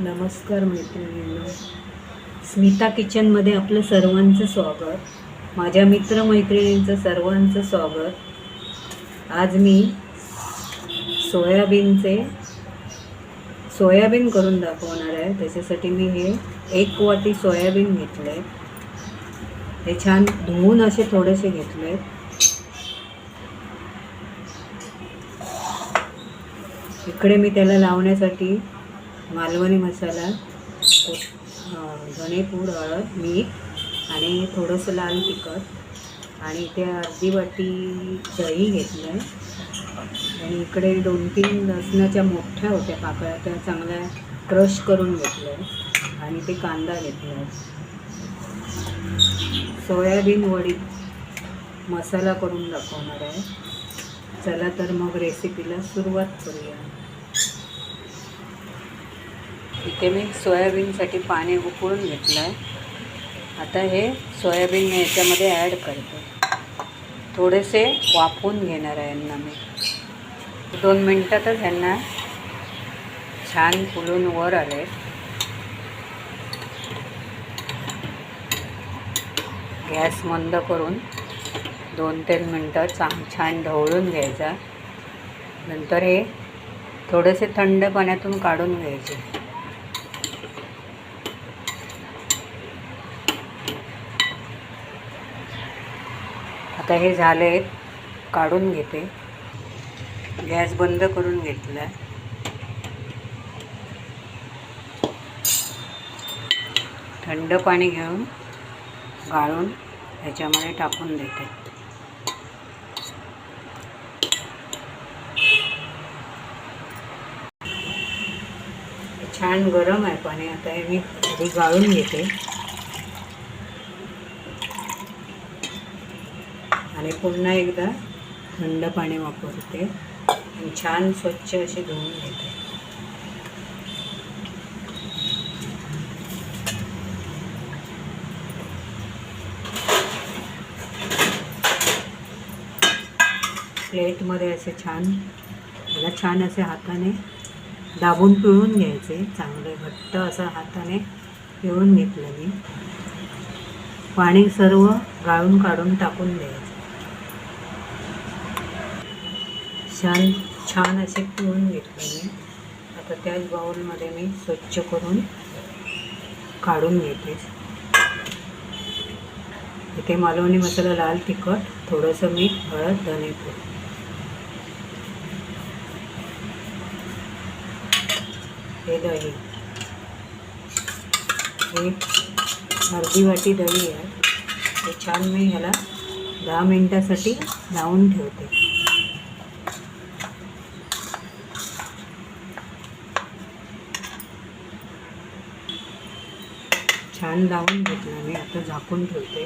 नमस्कार मैत्रिणींनो. स्मिता किचनमध्ये आपलं सर्वांचं स्वागत. माझ्या मित्रमैत्रिणींचं सर्वांचं स्वागत. आज मी सोयाबीनचे सोयाबीन करून दाखवणार आहे. त्याच्यासाठी मी हे एक वाटी सोयाबीन घेतलं आहे हे छान धुवून असे थोडेसे घेतले आहेत इकडे मी त्याला लावण्यासाठी मालवणी मसाला को- धणेपूड हळद मीठ आणि थोडंसं लाल तिखट. आणि इथे अर्धी वाटी दही घेतलं आहे आणि इकडे दोन तीन लसणाच्या मोठ्या होत्या पाकळ्या त्या चांगल्या क्रश करून घेतलं आहे आणि ते कांदा घेतला आहे सोयाबीन वडी मसाला करून दाखवणार आहे. चला तर मग रेसिपीला सुरुवात करूया. इथे मी सोयाबीनसाठी पाणी उकळून घेतलं आहे आता हे सोयाबीन मी याच्यामध्ये ॲड करते. थोडेसे वाफवून घेणार आहे यांना मी. दोन मिनटातच यांना छान फुलून वर आले गॅस मंद करून दोन तीन मिनटं चांग छान ढवळून घ्यायचा. नंतर हे थोडेसे थंड पाण्यातून काढून घ्यायचे. आता हे झाले काढून घेते. गॅस बंद करून घेतला थंड पाणी घेऊन गाळून ह्याच्यामध्ये टाकून देते. छान गरम आहे पाणी आता हे मी गाळून घेते. आणि पुन्हा एकदा थंड पाणी वापरते आणि छान स्वच्छ असे धुवून घेते. प्लेटमध्ये असे छान मला छान असे हाताने दाबून पिळून घ्यायचे. चांगले घट्ट असं हाताने पिळून घेतलं मी. पाणी सर्व गाळून काढून टाकून द्यायचं. छान छान असे पिळून घेतले मी. आता त्याच बाउलमध्ये मी स्वच्छ करून काढून घेते. इथे मालवणी मसाला लाल तिखट थोडंसं मीठ हळद धनेपूर हे दही. हे अर्धी वाटी दही आहे. हे छान मी ह्याला दहा मिनटासाठी लावून ठेवते. छान लावून घेतला मी आता झाकून ठेवते.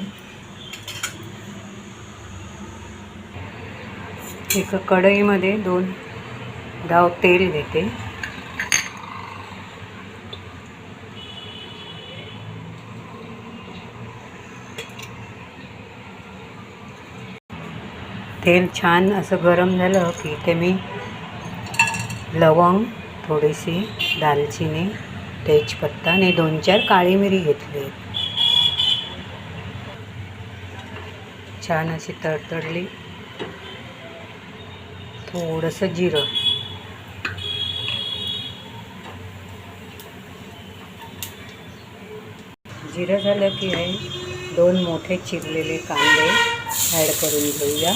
एका कढईमध्ये दोन डाव तेल घेते. तेल छान असं गरम झालं की ते मी लवंग थोडीशी दालचिनी तेजपत्ता आणि दोन चार काळी मिरी घेतली. छान अशी तडतडली. थोडंसं जिरं. जिरं झालं की हे दोन मोठे चिरलेले कांदे ॲड करून घेऊया.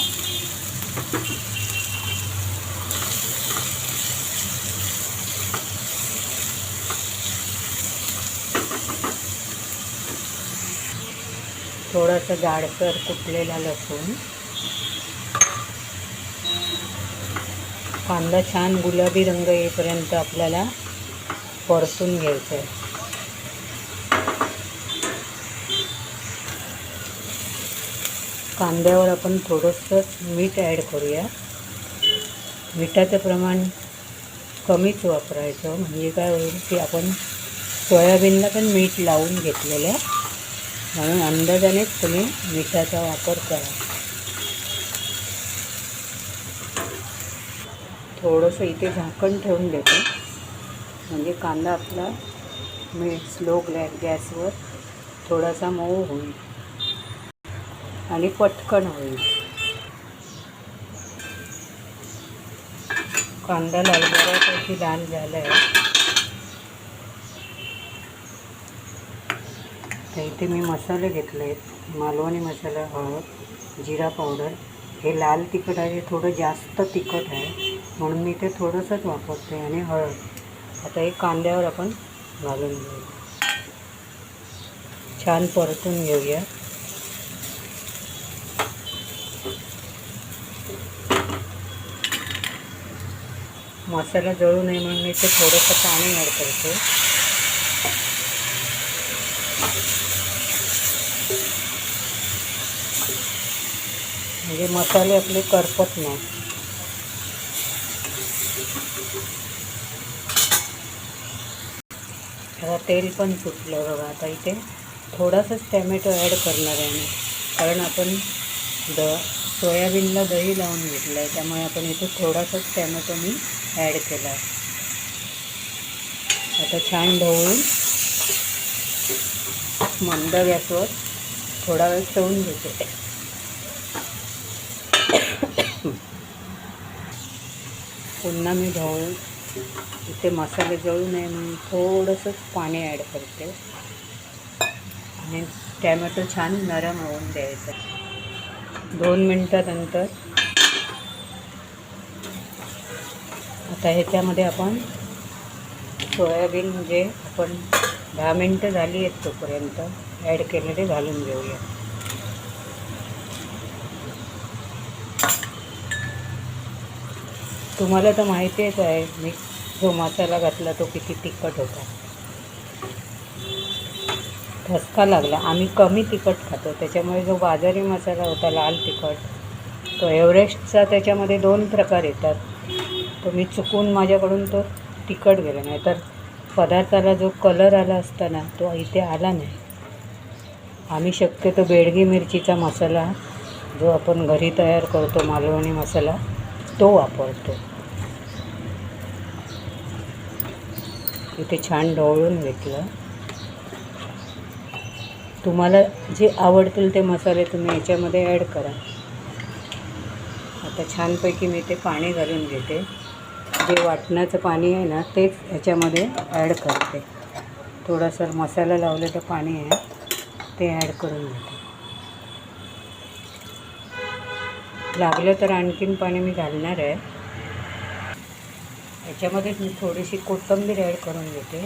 थोडंसं जाडसर कुटलेला लसूण. कांदा छान गुलाबी रंग येईपर्यंत आपल्याला परतून घ्यायचं आहे कांद्यावर आपण थोडंसं मीठ ॲड करूया. मिठाचं प्रमाण कमीच वापरायचं. म्हणजे काय होईल की आपण सोयाबीनला पण मीठ लावून घेतलेलं आहे. म्हणून अंदाजानेच तुम्ही मिठाचा वापर करा. थोडंसं इथे झाकण ठेवून देतो. म्हणजे कांदा आपला मी स्लो ग्लॅ गॅसवर थोडासा मऊ होईल. आणि पटकन होईल. कांदा लाल बऱ्यापैकी लाल झाला आहे तर इथे मी मसाले घेतले आहेत. मालवणी मसाला हळद जिरा पावडर. हे लाल तिखट आहे थोडं जास्त तिखट आहे. म्हणून मी ते थोडंसंच वापरते आणि हळद. आता हे कांद्यावर आपण घालून घेऊ. छान परतून घेऊया. मसाला जळू नये म्हणून मी ते थोडंसं पाणी ॲड करते. म्हणजे मसाले आपले करपत नाही. आता तेल पण सुटलं बघा आता इथे थोडासाच टॅमॅटो ॲड करणार आहे मी कारण आपण द सोयाबीनला दही लावून घेतलं आहे त्यामुळे आपण इथे थोडासाच टॅमॅटो मी ॲड केला आहे. आता छान ढवळून मंद गॅसवर थोडा वेळ ठेवून घेते. पुन्हा मी ढवळून इथे मसाले जळू नये म्हणून थोडंसं पाणी ॲड करते. आणि टॅमॅटो छान नरम होऊन द्यायचं. दोन मिनटानंतर आता ह्याच्यामध्ये आपण सोयाबीन जे आपण दहा मिनटं झाली आहेत तोपर्यंत ॲड केलेले घालून घेऊया. तुम्हाला तर माहितीच आहे मी जो मसाला घातला तो किती तिखट होता. ठसका लागला. आम्ही कमी तिखट खातो. त्याच्यामुळे जो बाजारी मसाला होता लाल तिखट तो एव्हरेस्टचा त्याच्यामध्ये दोन प्रकार येतात. तो मी चुकून माझ्याकडून तो तिखट गेला. नाही तर पदार्थाला जो कलर आला असता ना तो इथे आला नाही. आम्ही शक्यतो बेडगी मिरचीचा मसाला जो आपण घरी तयार करतो मालवणी मसाला तो वापरतो. इथे छान ढवळून घेतलं. तुम्हाला जे आवडतील ते मसाले तुम्ही याच्यामध्ये ॲड करा. आता छानपैकी मी ते पाणी घालून घेते. जे वाटणाचं पाणी आहे ना तेच ह्याच्यामध्ये ॲड करते. थोडासा मसाला लावलेलं पाणी आहे. ते ॲड करून घेते. लागलं तर आणखीन पाणी मी घालणार आहे. याच्यामध्ये मी थोडीशी कोथिंबीर ॲड करून घेते.